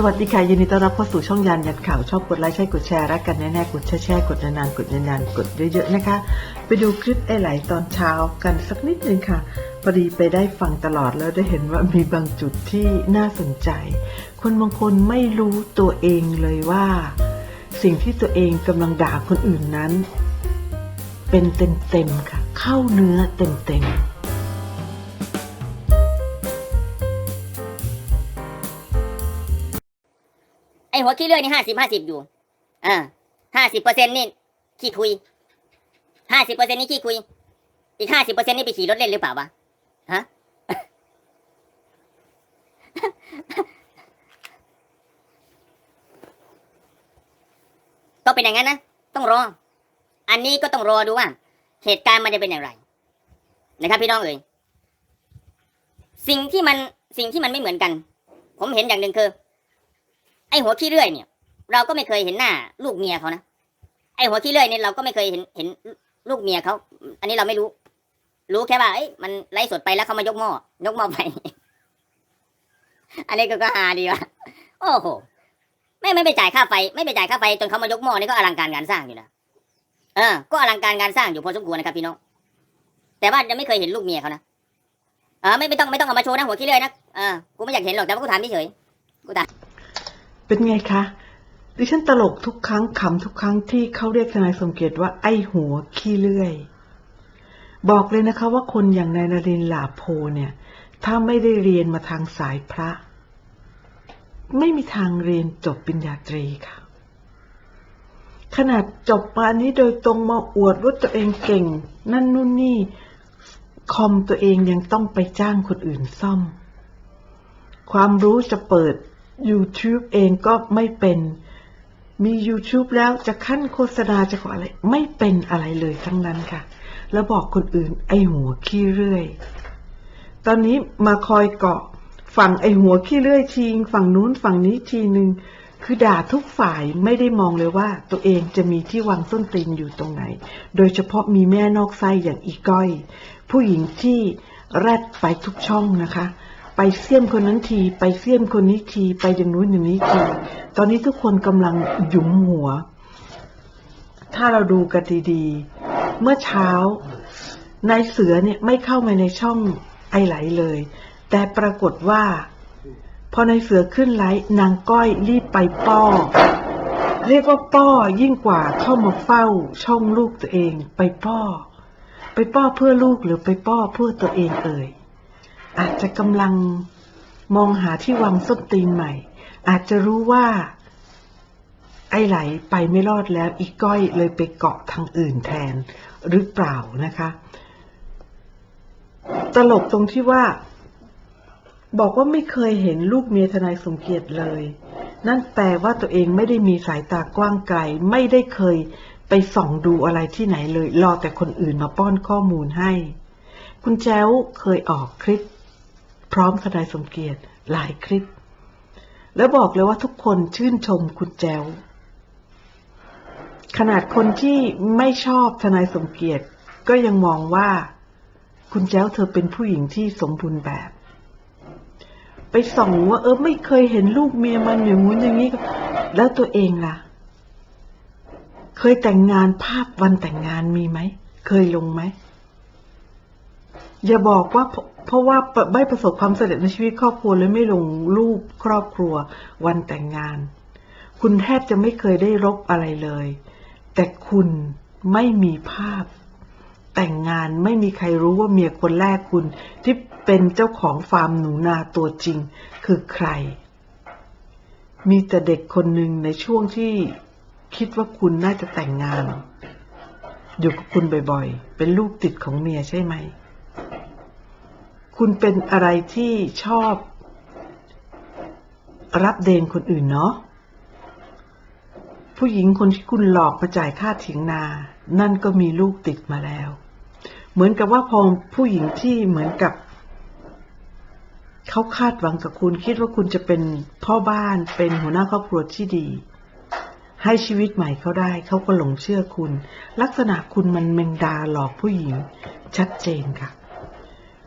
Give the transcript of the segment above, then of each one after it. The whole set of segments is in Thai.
สวัสดีค่ะยินดีต้อนรับเข้าสู่ช่องยานยันข่าวชอบกดไลค์ใช่กดแชร์รักกันแน่ๆกดแชร์แชร์กดนานๆกดนานๆกดเยอะๆนะคะ ไปดูคลิปไอ้ไหลตอนเช้ากันสักนิดนึงค่ะพอดีไปได้ฟังตลอดแล้วได้เห็นว่ามีบางจุดที่น่าสนใจ คนบางคนไม่รู้ตัวเองเลยว่า สิ่งที่ตัวเองกำลังด่าคนอื่นนั้น เป็นเต็มๆค่ะ เข้าเนื้อเต็มๆ หัวขี้เลื่อยนี่ห้าสิบห้าสิบอยู่อ่าห้าสิบเปอร์เซ็นนี่ขี้คุยห้าสิบเปอร์เซ็นนี่ขี้คุย อีกห้าสิบเปอร์เซ็นนี่ไปขี่รถเล่นหรือเปล่าวะฮะก็เป็นอย่างนั้นนะต้องรอ อันนี้ก็ต้องรอดูว่า เหตุการณ์มันจะเป็นอย่างไร นะครับพี่น้องเอ๋ยสิ่งที่มันสิ่งที่มันไม่เหมือนกัน ผมเห็นอย่างหนึ่งคือ ไอหัวขี้เลื่อยเนี่ย เราก็ไม่เคยเห็นหน้า ลูกเมียเขานะไอหัวขี้เลื่อยเนี่ยเราก็ไม่เคยเห็นเห็นลูกเมียเขาอันนี้เราไม่รู้ รู้แค่ว่าเอ้ยมันไล่สดไปแล้วเขามายกหม้อยกหม้อไปอันนี้ก็ก็ฮาดีว่ะโอ้โหไม่ไม่ไปจ่ายค่าไฟไม่ไปจ่ายค่าไฟจนเขามายกหม้อนี่ก็อลังการงานสร้างอยู่นะเออ ก็อลังการงานสร้างอยู่พอสมควรนะครับพี่น้องแต่ว่ายังไม่เคยเห็นลูกเมียเขานะเออไม่ไม่ต้องไม่ต้องเอามาโชว์นะหัวขี้เลื่อยนะเออกูไม่อยากเห็นหรอกแต่ว่ากูถามเฉยกูถาม เป็นไงคะ ดิฉันตลกทุกครั้งขำทุกครั้งที่เขาเรียกทนายสมเกียรติว่าไอ้หัวขี้เลื่อย บอกเลยนะคะว่าคนอย่างนายนรินทร์หลาโพเนี่ย ถ้าไม่ได้เรียนมาทางสายพระ ไม่มีทางเรียนจบปริญญาตรีค่ะ ขนาดจบมาอันนี้โดยตรงมาอวดว่าตัวเองเก่ง นั่นนู่นนี่คอมตัวเองยังต้องไปจ้างคนอื่นซ่อม ความรู้จะเปิด YouTube เองก็ไม่เป็น มี YouTube แล้วจะขั้นโฆษณาจะขออะไร ไม่เป็นอะไรเลยทั้งนั้นค่ะ แล้วบอกคนอื่นไอหัวขี้เรื่อย ตอนนี้มาคอยเกาะฝั่งไอหัวขี้เลื่อยทีงฝั่งนู้นฝั่งนี้ทีหนึ่งคือด่าทุกฝ่ายไม่ได้มองเลยว่า ตัวเองจะมีที่วางส้นตีนอยู่ตรงไหน โดยเฉพาะมีแม่นอกไส้อย่างอีก้อย ผู้หญิงที่แรดไปทุกช่องนะคะ ไปเสี่ยมคนนั้นที ไปเสี่ยมคนนี้ที ไปอย่างนู้นอย่างนี้ที ตอนนี้ทุกคนกำลังหยุมหัว ถ้าเราดูกันดีๆ เมื่อเช้านายเสือเนี่ยไม่เข้ามาในช่องไอไหลเลย แต่ปรากฏว่า พอนายเสือขึ้นไลฟ์นางก้อยรีบไปป้อ เรียกว่าป้อยิ่งกว่าเข้ามาเฝ้าช่องลูกตัวเอง ไปป้อ ไปป้อเพื่อลูกหรือไปป้อเพื่อตัวเองเอ่ย อาจจะกำลังมองหาที่วางส้นตีนใหม่ อาจจะรู้ว่า ไอ้ไหลไปไม่รอดแล้วอีกก้อยเลยไปเกาะทางอื่นแทนหรือเปล่านะคะ ตลกตรงที่ว่า บอกว่าไม่เคยเห็นลูกเมียทนายสมเกียรติเลย นั่นแปลว่าตัวเองไม่ได้มีสายตากว้างไกล ไม่ได้เคยไปส่องดูอะไรที่ไหนเลย รอแต่คนอื่นมาป้อนข้อมูลให้ คุณแจ้วเคยออกคลิป พร้อมทนายสมเกียรติหลายคลิป แล้วบอกเลยว่าทุกคนชื่นชมคุณแจวขนาดคนที่ไม่ชอบทนายสมเกียรติ ก็ยังมองว่าคุณแจ้วเธอเป็นผู้หญิงที่สมบูรณ์แบบ ไปส่องว่าเออไม่เคยเห็นลูกเมียมันอย่างงู้นอย่างนี้แล้วตัวเองล่ะ เคยแต่งงานภาพวันแต่งงานมีไหม เคยลงไหม อย่าบอกว่า เพราะว่าไม่ประสบความสำเร็จในชีวิตครอบครัวเลยไม่ลงรูปครอบครัววันแต่งงาน คุณแทบจะไม่เคยได้รบอะไรเลย แต่คุณไม่มีภาพ แต่งงานไม่มีใครรู้ว่าเมียคนแรกคุณที่เป็นเจ้าของฟาร์มหนูนาตัวจริงคือใคร มีแต่เด็กคนหนึ่งในช่วงที่คิดว่าคุณน่าจะแต่งงาน อยู่กับคุณบ่อยๆ เป็นลูกติดของเมียใช่ไหม คุณเป็นอะไรที่ชอบ รับเดนคนอื่นเนาะผู้หญิงคนที่คุณหลอกมาจ่ายค่าถียงนา นั่นก็มีลูกติดมาแล้ว เหมือนกับว่าพอผู้หญิงที่เหมือนกับเขาคาดหวังกับคุณคิดว่าคุณจะเป็นพ่อบ้านเป็นหัวหน้าครอบครัวที่ดี ให้ชีวิตใหม่เขาได้เขาก็หลงเชื่อคุณ ลักษณะคุณมันแมงดาหลอกผู้หญิง ชัดเจนค่ะ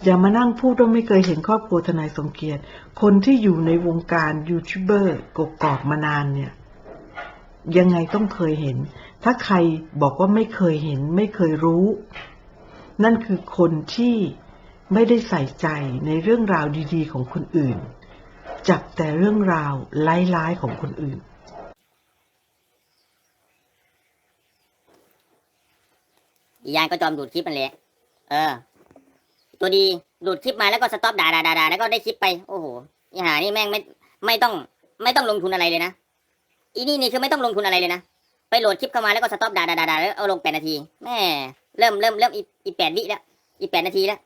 อย่ามานั่งพูดว่าไม่เคยเห็นครอบครัวทนายสมเกียรติ คนที่อยู่ในวงการยูทูบเบอร์กกอกมานานเนี่ย ยังไงต้องเคยเห็น ถ้าใครบอกว่าไม่เคยเห็น ไม่เคยรู้ นั่นคือคนที่ไม่ได้ใส่ใจในเรื่องราวดีๆ ของคนอื่น จับแต่เรื่องราวร้ายๆของคนอื่นยางก็จอมดูดคลิปมันแหละเออ ตัวดีดูดคลิปมาแล้วก็สต็อปด่าด่าด่าแล้วก็ได้คลิปไปโอ้โหอีหานี่แม่งไม่ไม่ต้องไม่ต้องลงทุนอะไรเลยนะอีนี่นี่คือไม่ต้องลงทุนอะไรเลยนะไปโหลดคลิปเข้ามาแล้วก็สต็อปด่าด่าด่าแล้วเอาลงแปดนาทีแม่เริ่มเริ่มเริ่มอีอีแปดวิแล้วอีแปดนาทีแล้ว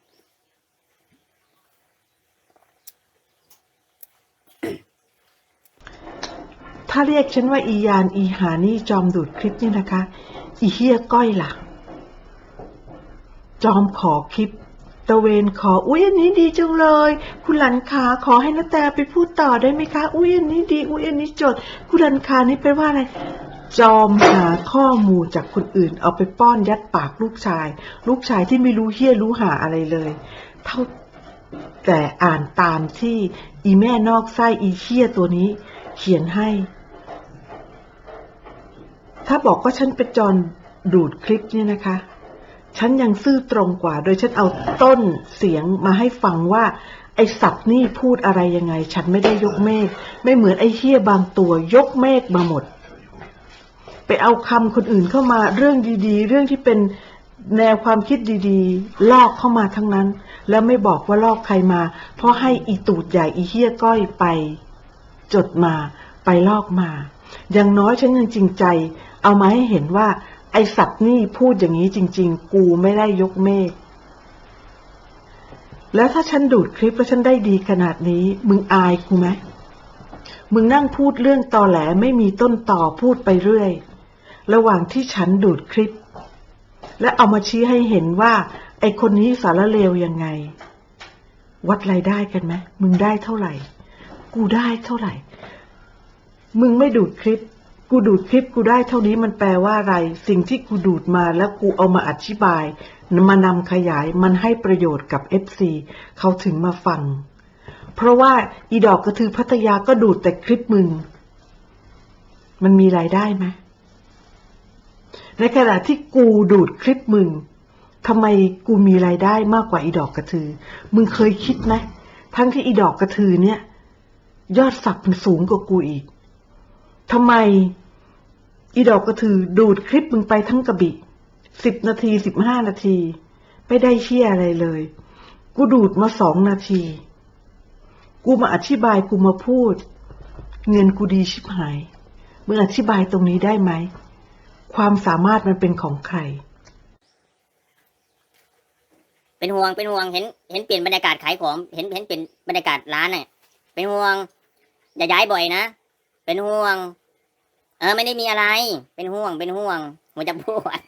ถ้าเรียกฉันว่าอียานอีหานี่จอมดูดคลิปนี่นะคะ อีเฮียก้อยล่ะ จอมขอคลิป ตะเวนขออุ้ยอันนี้ดีจังเลย คุณหลันขาขอให้นาแตไปพูดต่อได้ไหมคะ อุ้ยอันนี้ดี อุ้ยอันนี้จด คุณหลันขานี่เป็นว่าอะไรจอมหาข้อมูลจากคนอื่น เอาไปป้อนยัดปากลูกชาย ลูกชายที่ไม่รู้เฮี้ยรู้หาอะไรเลย เท่าแต่อ่านตามที่อีแม่นอกไส้อีเฮี้ยตัวนี้ เขียนให้ ถ้าบอกว่าฉันเป็นจอนดูดคลิปเนี่ยนะคะ ฉันยังซื่อตรงกว่า โดยฉันเอาต้นเสียงมาให้ฟังว่า ไอสัตว์นี่พูดอะไรยังไง ฉันไม่ได้ยกเมฆไม่เหมือนไอเฮียบางตัวยกเมฆมาหมด ไปเอาคำคนอื่นเข้ามาเรื่องดีๆ เรื่องที่เป็นแนวความคิดดีๆ ลอกเข้ามาทั้งนั้น แล้วไม่บอกว่าลอกใครมา เพราะให้อีตูดใหญ่อีเฮียก้อยไป จดมา ไปลอกมา อย่างน้อยฉันยังจริงใจ เอามาให้เห็นว่า ไอสัตว์นี่พูดอย่างนี้จริง ๆ กูไม่ได้ยกเมฆ แล้วถ้าฉันดูดคลิปแล้วฉันได้ดีขนาดนี้ มึงอายกูไหม มึงนั่งพูดเรื่องตอแหลไม่มีต้นต่อพูดไปเรื่อย ระหว่างที่ฉันดูดคลิป และเอามาชี้ให้เห็นว่า ไอคนนี้สารเลวยังไง วัดรายได้กันไหม มึงได้เท่าไหร่ กูได้เท่าไหร่ มึงไม่ดูดคลิป กูดูดคลิปกูได้เท่านี้มันแปลว่าอะไร สิ่งที่กูดูดมาแล้วกูเอามาอธิบายมานำขยายมันให้ประโยชน์กับ FC เขาถึงมาฟัง เพราะว่าอีดอกกระทือพัทยาก็ดูดแต่คลิปมึง มันมีรายได้ไหมในขณะที่กูดูดคลิปมึงทำไมกูมีรายได้มากกว่าอีดอกกระทือ มึงเคยคิดไหมทั้งที่อีดอกกระทือเนี่ย ยอดสับมันสูงกว่ากูอีก ทำไม อีดอกกระถือดูดคลิปมึงไปทั้งกระบี่สิบนาทีสิบห้านาที ไม่ได้เชี่ยอะไรเลย กูดูดมาสองนาที กูมาอธิบายกูมาพูด เงินกูดีชิบหายมึงอธิบายตรงนี้ได้ไหม ความสามารถมันเป็นของใคร เป็นห่วงเป็นห่วงเห็น เห็นเปลี่ยนบรรยากาศขายของ เห็นเห็นเปลี่ยนบรรยากาศร้านเนี่ยเป็นห่วงอย่าย้ายบ่อยนะ เป็นห่วง เออ ไม่ได้มีอะไร เป็นห่วง เป็นห่วงหัวจะปวด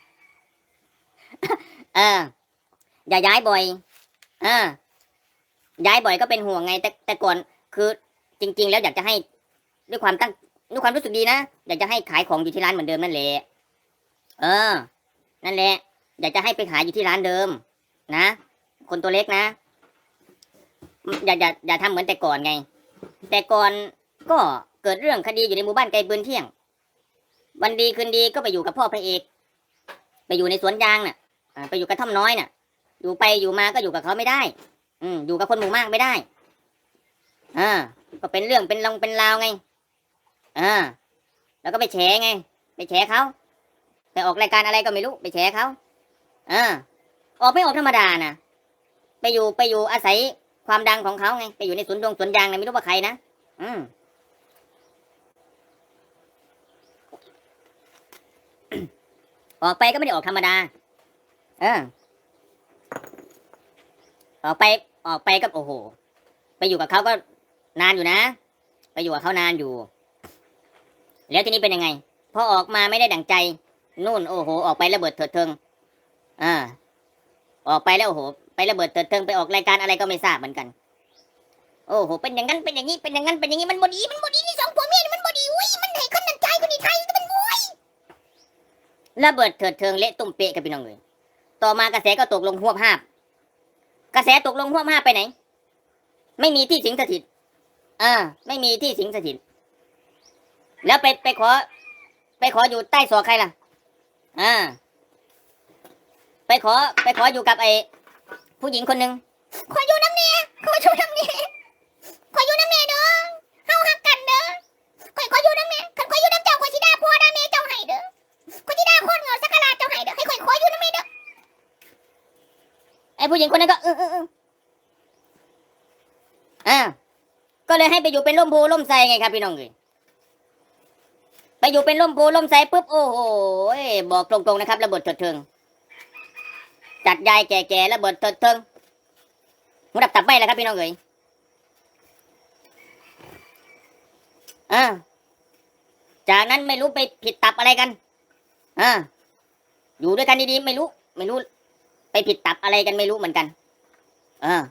เออ อย่าย้ายบ่อย เออ ย้ายบ่อยก็เป็นห่วงไง แต่แต่ก่อนคือจริง ๆ แล้วอยากจะให้ด้วยความตั้งด้วยความรู้สึกดีนะอยากจะให้ขายของอยู่ที่ร้านเหมือนเดิมนั่นแหละเออ นั่นแหละ อยากจะให้ไปขายอยู่ที่ร้านเดิม นะคนตัวเล็กนะอย่าอย่าอย่าทำเหมือนแต่ก่อนไง แต่ก่อนก็เกิดเรื่องคดีอยู่ในหมู่บ้านไกลปืนเที่ยง วันดีคืนดีก็ไปอยู่กับพ่อพระเอก ไปอยู่ในสวนยางน่ะไปอยู่กระท่อมน้อยน่ะ อยู่ไปอยู่มาก็อยู่กับเขาไม่ได้ อืมอยู่กับคนหมู่มากไม่ได้อ่าก็เป็นเรื่องเป็นลงเป็นราวไงอ่าแล้วก็ไปแฉไง ไปแฉเขาไปออกรายการอะไรก็ไม่รู้ ไปแฉเขาอ่าออกไม่ออกธรรมดานะไปอยู่ไปอยู่อาศัยความดังของเขาไง ไปอยู่ในสวนดวงสวนยางนะไม่รู้ว่าใครนะ อืม ออกไปก็ไม่ได้ออกธรรมดา เออ ออกไปออกไปก็โอ้โห ไปอยู่กับเขาก็นานอยู่นะ ไปอยู่กับเขานานอยู่ แล้วทีนี้เป็นยังไง พอออกมาไม่ได้ดั่งใจ นู่นโอ้โห ออกไประเบิดเถิดเทิงอ่าออกไปแล้วโอ้โห ไประเบิดเถิดเทิงไปออกรายการอะไรก็ไม่ทราบเหมือนกัน โอ้โห เป็นอย่างนั้นเป็นอย่างนี้เป็นอย่างนั้นเป็นอย่างนี้มันบดีมันบดีนี่สองผัวเมียมันบดีอุ้ย มันให้คนนั้นใจคนนี้ไทยมันโวย ระเบิดเถิดเทิงเละตุ่มเปะกับพี่น้องเลยต่อมากระแสก็ตกลงหวบห้าบกระแสตกลงหัวมาไปไหน ไม่มีที่สิงสถิตอ่าไม่มีที่สิงสถิต แล้วไปไปขอ ไปขออยู่ใต้ศอกใครล่ะอ่าไปขอ ไปขออยู่กับไอ้ผู้หญิงคนหนึ่งขออยู่น้ำเนียขออยู่น้ำเนียขออยู่น้ำเนียเด้อ ขอสิดาโคตรเหงาสักการะเจ้าให้เด้อให้ขอยขออยู่น้ำเนียเด้อไอ้ผู้หญิงคนนั้นก็เออเออเอออ่าก็เลยให้ไปอยู่เป็นร่มโพร่มไทรไงครับพี่น้องเอ้ยไปอยู่เป็นร่มโพล่มไทรปุ๊บโอ้โหบอกตรงๆนะครับ ระเบิดเถิดเทิงจัดยายแก่ๆระเบิดเถิดเทิงหูดับตับไม่แล้วครับพี่น้องเอ๋ยอ่าจากนั้นไม่รู้ไปผิดตับอะไรกัน อ่าอยู่ด้วยกันดีๆไม่รู้ ไม่รู้ ไปผิดตับอะไรกันไม่รู้เหมือนกัน เออ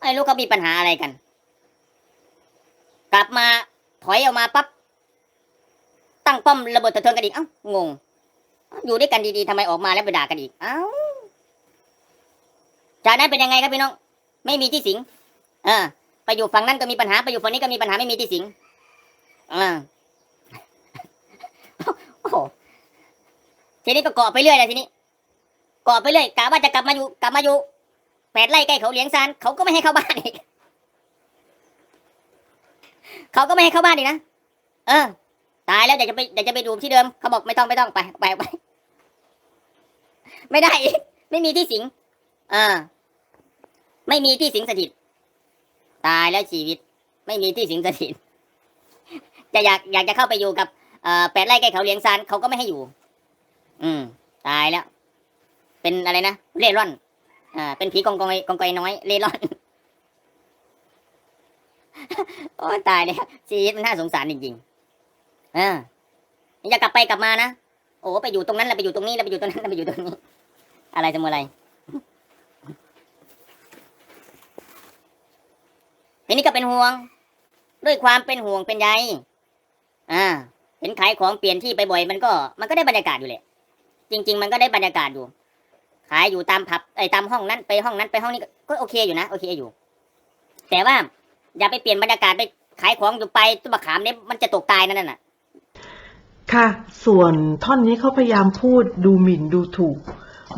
ไม่รู้เขามีปัญหาอะไรกัน กลับมาถอยออกมาปั๊บตั้งป้อมระเบิดตะเทิงกันอีกเอ้างง อยู่ด้วยกันดีๆทำไมออกมาแล้วไปด่ากันอีก เอ้าจากนั้นเป็นยังไงครับพี่น้อง ไม่มีที่สิง เออ ไปอยู่ฝั่งนั้นก็มีปัญหาไปอยู่ฝั่งนี้ก็มีปัญหาไม่มีที่สิง อ่า โหทีนี้ก็กาะไปเรื่อยเลยทีนี้กาะไปเรื่อยกะว่าจะกลับมาอยู่กลับมาอยู่แปดไร่ใกล้เขาเลี้ยงซานเขาก็ไม่ให้เข้าบ้านอีกเขาก็ไม่ให้เข้าบ้านอีกนะเออ ตายแล้วอยากจะไปอยากจะไปดูที่เดิมเขาบอกไม่ต้องไม่ต้องไปไปไปไม่ได้อีกไม่มีที่สิงเออ ไม่มีที่สิงสถิต ตายแล้วชีวิต ไม่มีที่สิงสถิตจะอยากอยากจะเข้าไปอยู่กับ แปดไร่ใกล้เขาเลี้ยงซานเขาก็ไม่ให้อยู่ อืม ตายแล้ว เป็นอะไรนะเล่ร่อนอ่าเป็นผีกองกอยกองกอยน้อยเล่ร่อนโอ้ตายแล้วชีวิตมันน่าสงสารจริงๆเอออย่ากลับไปกลับมานะโอ้ไปอยู่ตรงนั้นแล้วไปอยู่ตรงนี้แล้วไปอยู่ตรงนั้นแล้วไปอยู่ตรงนี้ อะไรจะมัวอะไรทีนี้ก็เป็นห่วง ด้วยความเป็นห่วงเป็นใยอ่า เห็นขายของเปลี่ยนที่ไปบ่อยมันก็ มันก็ได้บรรยากาศอยู่แหละจริง ๆ มันก็ได้บรรยากาศอยู่ ขายอยู่ตามผับไอ้ตามห้องนั้นไปห้องนั้นไปห้องนี้ก็โอเคอยู่นะโอเคอยู่ แต่ว่าอย่าไปเปลี่ยนบรรยากาศไปขายของอยู่ไปต้นมะขามเนี่ยมันจะตกตายนั่นน่ะ ค่ะ ส่วนท่อนนี้เขาพยายามพูดดูหมิ่นดูถูก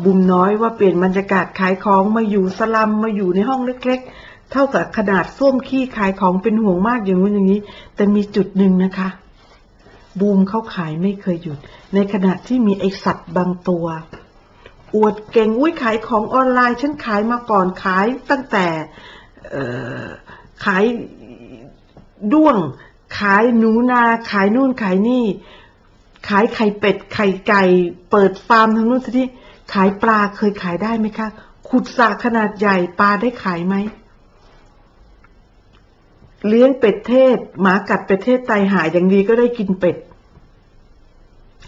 บุมน้อยว่าเปลี่ยนบรรยากาศขายของมาอยู่สลัมมาอยู่ในห้องเล็ก ๆ เท่ากับขนาดส้วมขี้ขายของเป็นห่วงมากอย่างนู้นอย่างนี้ แต่มีจุดหนึ่งนะคะ บูมเขาขายไม่เคยหยุด ในขณะที่มีไอสัตว์บางตัว อวดเก่งอุ้ยขายของออนไลน์ ฉันขายมาก่อนขายตั้งแต่ขายด้วง ขายหนูนา ขายนู่นขายนี่ ขายไข่เป็ด ไข่ไก่ เปิดฟาร์มทางนู้นทีนี้ขายปลาเคยขายได้ไหมคะ ขุดสระขนาดใหญ่ปลาได้ขายไหม เลี้ยงเป็ดเทศ หมากัดเป็ดเทศตายหายอย่างดีก็ได้กินเป็ด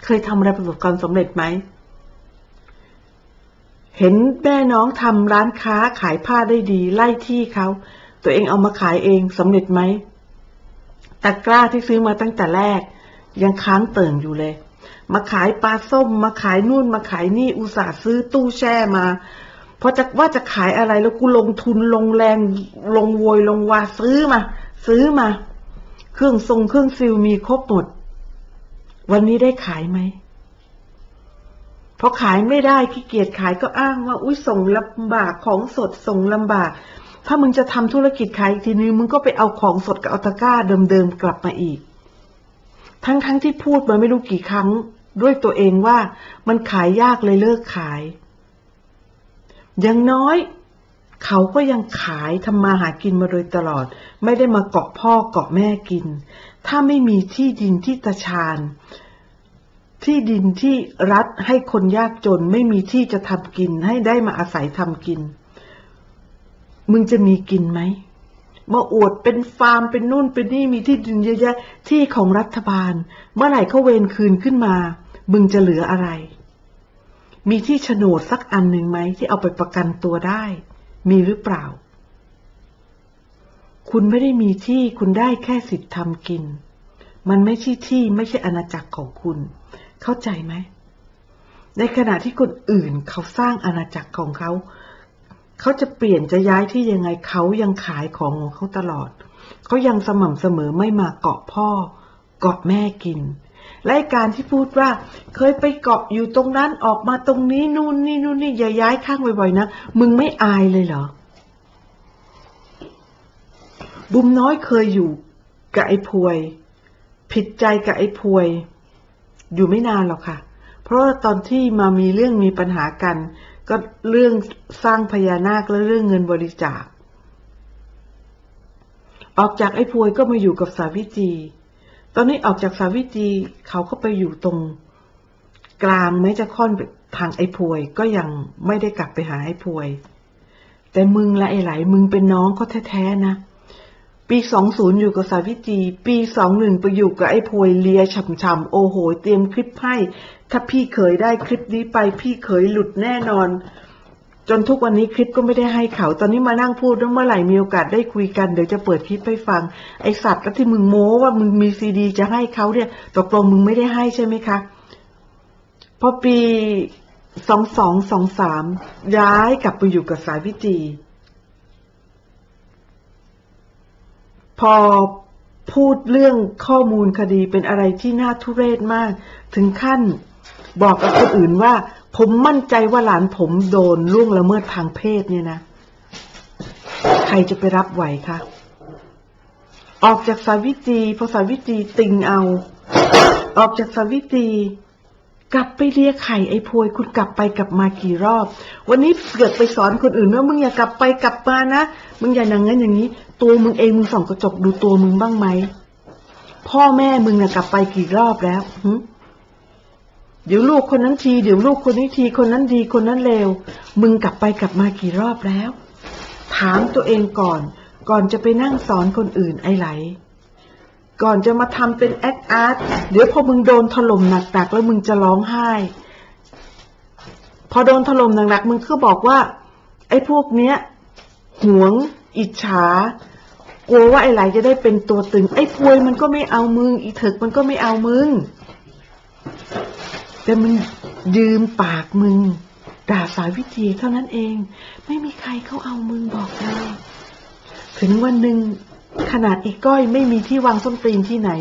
เคยทำอะไรประสบความสำเร็จไหม เห็นแม่น้องทำร้านค้าขายผ้าได้ดี ไล่ที่เขา ตัวเองเอามาขายเองสำเร็จไหมตะกร้าที่ซื้อมาตั้งแต่แรก ยังค้างเติ่งอยู่เลย มาขายปลาส้ม มาขายนู่นมาขายนี่อุตส่าห์ซื้อตู้แช่มาพราะจะว่าจะขายอะไรแล้วกูลงทุนลงแรงลงโวยลงวาซื้อมา ซื้อมา เครื่องทรงเครื่องซิลมีครบหมด วันนี้ได้ขายไหมพอขายไม่ได้ขี้เกียจขายก็อ้างว่า อุ้ยส่งลำบากของสดส่งลำบาก ถ้ามึงจะทำธุรกิจขายอีกทีนึงมึงก็ไปเอาของสดกับอัตกร้าเดิมๆกลับมาอีก ทั้งๆทที่พูดมาไม่รู้กี่ครั้ง ด้วยตัวเองว่ามันขายยากเลยเลิกขาย อย่างน้อย เขาก็ยังขายทำมาหากินมาโดยตลอด ไม่ได้มาเกาะพ่อเกาะแม่กิน ถ้าไม่มีที่ดินที่ตาชาญ ที่ดินที่รัฐให้คนยากจนไม่มีที่จะทำกินให้ได้มาอาศัยทำกิน มึงจะมีกินไหมมาอวดเป็นฟาร์มเป็นนู่นเป็นนี่มีที่ดินเยอะแยะที่ของรัฐบาล เมื่อไหร่เขาเวรคืนขึ้นมา มึงจะเหลืออะไร มีที่โฉนดสักอันหนึ่งไหมที่เอาไปประกันตัวได้ มีหรือเปล่า คุณไม่ได้มีที่คุณได้แค่สิทธิ์ทำกิน มันไม่ใช่ที่ไม่ใช่อาณาจักรของคุณ เข้าใจไหม ในขณะที่คนอื่นเขาสร้างอาณาจักรของเขา เขาจะเปลี่ยนจะย้ายที่ยังไงเขายังขายของของเขาตลอด เขายังสม่ำเสมอไม่มาเกาะพ่อ เกาะแม่กิน และการที่พูดว่าเคยไปเกาะอยู่ตรงนั้นออกมาตรงนี้นู่นนี่นู่นนี่อย่าย้ายข้างบ่อยๆนะมึงไม่อายเลยเหรอ บุมน้อยเคยอยู่กับไอ้พวย ผิดใจกับไอ้พวย อยู่ไม่นานหรอกค่ะ เพราะตอนที่มามีเรื่องมีปัญหากัน ก็เรื่องสร้างพญานาคและเรื่องเงินบริจาค ออกจากไอ้พวยก็มาอยู่กับสาวิจี ตอนนี้ออกจากสาวิจีเขาก็ไปอยู่ตรงกลางแม้จะค่อนทางไอ้พวย ก็ยังไม่ได้กลับไปหาไอ้พวย แต่มึงและไอ้ไหลมึงเป็นน้องเขาแท้ๆนะ ปีสองศูนย์อยู่กับสาวิจีปีสองหนึ่งไปอยู่กับไอ้พวยเลียฉ่ำๆโอ้โห เตรียมคลิปให้ ถ้าพี่เคยได้คลิปนี้ไปพี่เคยหลุดแน่นอน จนทุกวันนี้คลิปก็ไม่ได้ให้เขา ตอนนี้มานั่งพูดว่าเมื่อไหร่มีโอกาสได้คุยกัน เดี๋ยวจะเปิดคลิปให้ฟัง ไอสัตว์แล้วที่มึงโม้ว่ามึงมีซีดี จะให้เขาเนี่ยตกลงมึงไม่ได้ให้ใช่ไหมคะ พอปีสองสองสองสามย้ายกลับไปอยู่กับสายวิจี พอพูดเรื่องข้อมูลคดีเป็นอะไรที่น่าทุเรศมาก ถึงขั้นบอกกับคนอื่นว่า ผมมั่นใจว่าหลานผมโดนล่วงละเมิดทางเพศเนี่ยนะ ใครจะไปรับไหวคะออกจากสาวิตรีพอสาวิตรีติงเอา ออกจากสาวิตรีกลับไปเลียไข่ไอ้พวย คุณกลับไปกลับมากี่รอบ วันนี้เกิดไปสอนคนอื่นว่ามึงอย่ากลับไปกลับมานะมึงอย่าอย่างนั้นอย่างนี้ ตัวมึงเองมึงส่องกระจกดูตัวมึงบ้างไหมพ่อแม่มึงน่ะกลับไปกี่รอบแล้วหึ เดี๋ยวลูกคนนั้นที เดี๋ยวลูกคนนี้ที คนนั้นดีคนนั้นเลว มึงกลับไปกลับมากี่รอบแล้ว ถามตัวเองก่อน ก่อนจะไปนั่งสอนคนอื่นไอ้ไหล ก่อนจะมาทำเป็นแอคอาร์ต เดี๋ยวพอมึงโดนถล่มหนักๆแล้วมึงจะร้องไห้ พอโดนถล่มหนักๆมึงก็บอกว่า ไอ้พวกเนี้ยหวง อิจฉากลัวว่าไอ้ไหลจะได้เป็นตัวตึง ไอ้พวยมันก็ไม่เอามึง อีเถิกมันก็ไม่เอามึง แต่มึงยืมปากมึง ด่าสายวิธีเท่านั้นเอง ไม่มีใครเขาเอามึงบอกเลยถึงวันหนึ่งขนาดอีก้อยไม่มีที่วางส้นตีนที่ไหน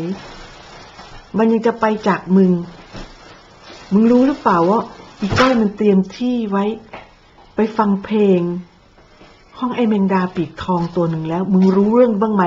มันยังจะไปจากมึง มึงรู้หรือเปล่าว่าอีก้อยมันเตรียมที่ไว้ ไปฟังเพลง ห้องไอแมงดาปีกทองตัวหนึ่งแล้ว มึงรู้เรื่องบ้างไหม